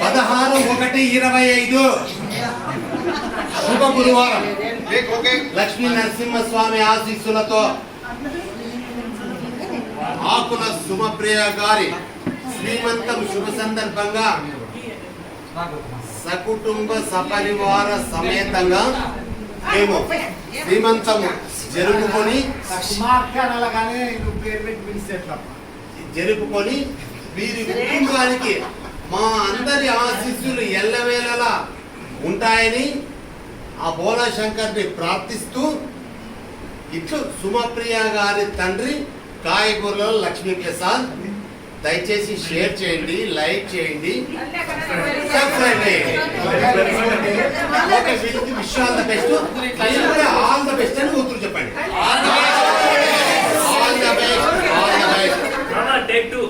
పదహారు ఒకటి ఇరవై ఐదు. శుభ గురువారం. లక్ష్మీ నరసింహస్వామి ఆశీస్సులతో ఆకుల సుమప్రియ గారి శ్రీమంతం శుభ సందర్భంగా సకుటుంబ సపరివార సమేతంగా మేము శ్రీమంతం జరుపుకొని జరుపుకొని వీరి కుటుంబానికి మా అందరి ఆశీస్సులు ఎల్లవేళలా ఉంటాయని ఆ బోలా శంకర్ని ప్రార్థిస్తూ ఇట్లు సుమప్రియ గారి తండ్రి కాయగూరల లక్ష్మీ ప్రసాద్. దయచేసి షేర్ చేయండి లైక్ చేయండి. సబ్స్క్రైబ్ చేయండి. ఓకే వీళ్ళకి విష్ ఆల్ ద బెస్ట్. మీరు కూడా ఆల్ ద బెస్ట్ అని కూతురు చెప్పండి. All the best. All the best. Take two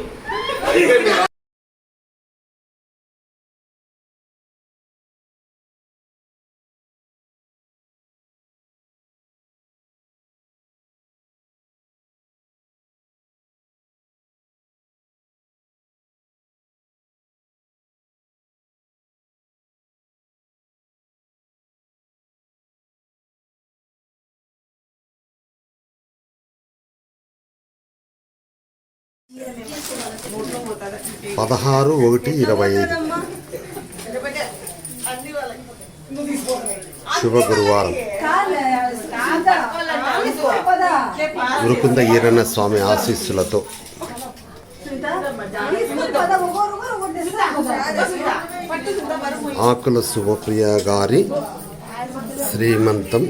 పదహారు ఒకటి ఇరవై ఐదు. శుభ గురువారం. గురుకుంద ఈరన్న స్వామి ఆశీస్సులతో. ఆకుల శుభప్రియ గారి శ్రీమంతం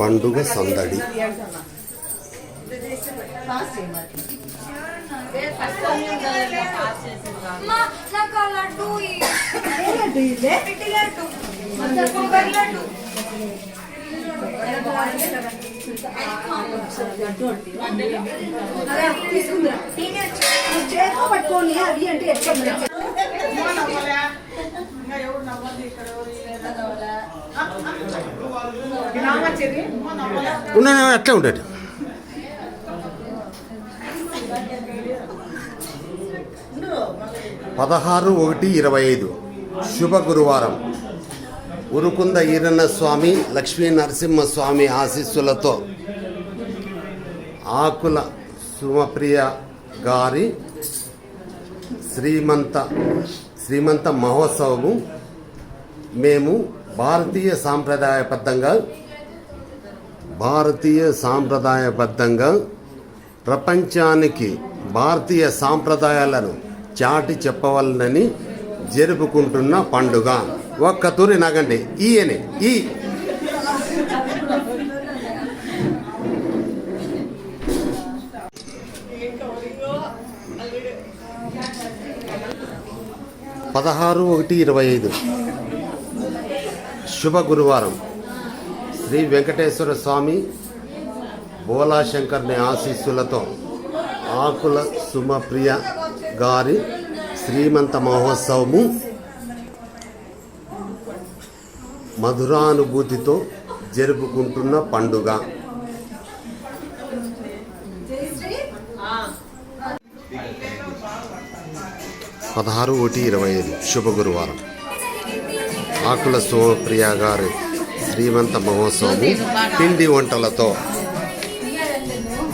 పండుగ సందడి. అమ్మా, నాకు లడ్డు లడ్డు. కొబ్బరి లడ్డు. చేతితో అంటే ఎట్లా ఉన్నాను అట్లా ఉండేది పదహారు ఒకటి ఇరవై ఐదు. శుభ గురువారం. ఉరుకుంద ఈరన్న స్వామి లక్ష్మీ నరసింహస్వామి ఆశీస్సులతో ఆకుల సుమప్రియ గారి శ్రీమంత శ్రీమంత మహోత్సవము. మేము భారతీయ సాంప్రదాయబద్ధంగా భారతీయ సాంప్రదాయబద్ధంగా ప్రపంచానికి భారతీయ సాంప్రదాయాలను చాటి చెప్పవలనని జరుపుకుంటున్న పండుగ. ఒక్క తూరి నగండి. ఈయనే ఈ. పదహారు ఒకటి ఇరవై ఐదు. శుభ గురువారం. శ్రీ వెంకటేశ్వర స్వామి భోలాశంకర్ని ఆశీస్సులతో ఆకుల సుమప్రియ గారి శ్రీమంత మహోత్సవము మధురానుభూతితో జరుపుకుంటున్న పండుగ. పదహారు ఒకటి ఇరవై ఐదు. శుభ గురువారం. ఆకుల సోప్రియ గారి శ్రీమంత మహోత్సవము పిండి వంటలతో.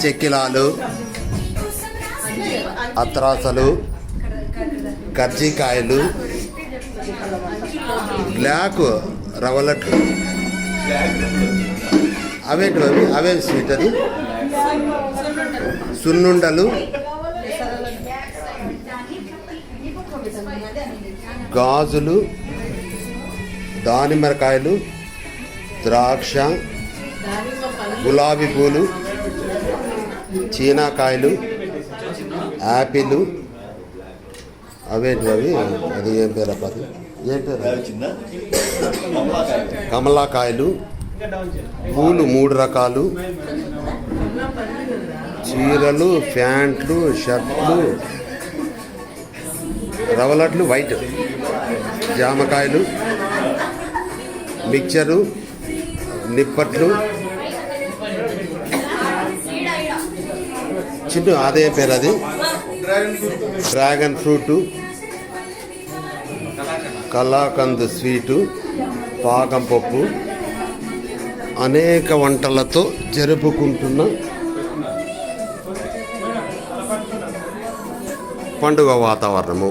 చెక్కిలాలు అత్రాసలు కర్జికాయలు బ్లాక్ రవ్వలట్లు అవే ఇక్కడ అవే స్వీట్ అది? సున్నుండలు గాజులు దానిమ్మకాయలు ద్రాక్ష గులాబీ పూలు చీనాకాయలు యాపిల్ అవేంటి అవి? అది ఏం పేరు అబ్బా ఏం పేరు కమలాకాయలు పూలు మూడు రకాలు చీరలు ప్యాంట్లు షర్ట్లు రవలట్లు వైట్. జామకాయలు మిక్చరు నిప్పట్లు. చిన్న అదే పేరు అది. డ్రాగన్ ఫ్రూట్ కలాకంద్ స్వీటు పాకం పప్పు అనేక వంటలతో జరుపుకుంటున్న పండుగ వాతావరణము.